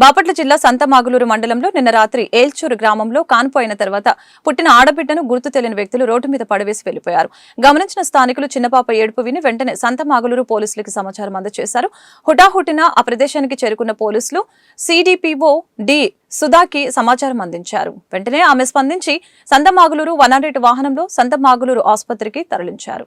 బాపట్ల జిల్లా సంతమాగులూరు మండలంలో నిన్న రాత్రి ఏల్చూరు గ్రామంలో కాన్పోయిన తర్వాత పుట్టిన ఆడబిడ్డను గుర్తు తెలియని వ్యక్తులు రోడ్డు మీద పడవేసి వెళ్ళిపోయారు గమనించిన స్థానికులు చిన్నపాప ఏడుపు విని వెంటనే సంతమాగులూరు పోలీసులకు సమాచారం అందజేశారు. హుటాహుటిన ఆ ప్రదేశానికి చేరుకున్న పోలీసులు సిడిపిఓ డి సుధాకి సమాచారం అందించారు. వెంటనే ఆమె స్పందించి సంతమాగులూరు వన్ వాహనంలో సంతమాగులూరు ఆసుపత్రికి తరలించారు.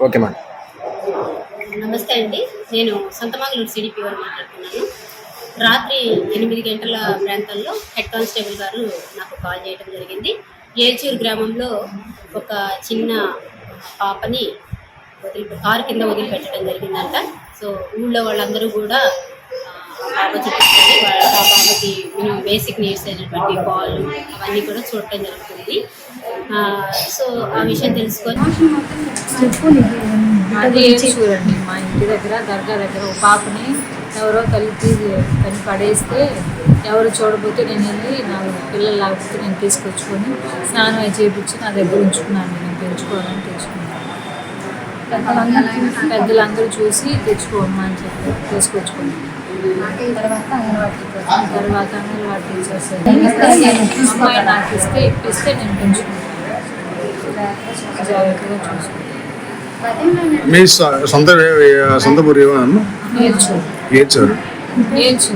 Okay madam. నమస్తే అండి. నేను సంతమాగలూరు సిడిపి గారు మాట్లాడుతున్నాను. రాత్రి ఎనిమిది గంటల ప్రాంతంలో హెడ్ కానిస్టేబుల్ గారు నాకు కాల్ చేయడం జరిగింది. ఏల్చూరు గ్రామంలో ఒక చిన్న పాపని వదిలి కారు కింద వదిలిపెట్టడం జరిగిందంట. సో ఊళ్ళో వాళ్ళందరూ కూడా ఆ, పాప పాపకి మినిమం బేసిక్ నీడ్స్ అయినటువంటి పాలు అవన్నీ కూడా చూడటం జరుగుతుంది. సో ఆ విషయం తెలుసుకొని అది చూడండి మా ఇంటి దగ్గర దర్గా దగ్గర ఒక పాపని ఎవరో తీసి తను పడేస్తే ఎవరు చూడబోతే నేను వెళ్ళి నా పిల్లలు లేకపోతే నేను తీసుకొచ్చుకొని స్నానం అయి చేపించి నా దగ్గర ఉంచుకున్నాను. నేను పెంచుకోవాలని తెచ్చుకున్నాను పెద్దలందరూ చూసి తెచ్చుకోమ్మా అని చెప్పి తీసుకొచ్చుకున్నాను తర్వాత అంగన్వాడీ టీచర్స్ అమ్మాయి నాకు ఇస్తే ఇప్పిస్తే నేను పెంచుకున్నాను జాగ్రత్తగా చూసుకున్నాను మీ సొంత సొంత ఊరు ఏమన్నా ఏడ్చారు నేర్చు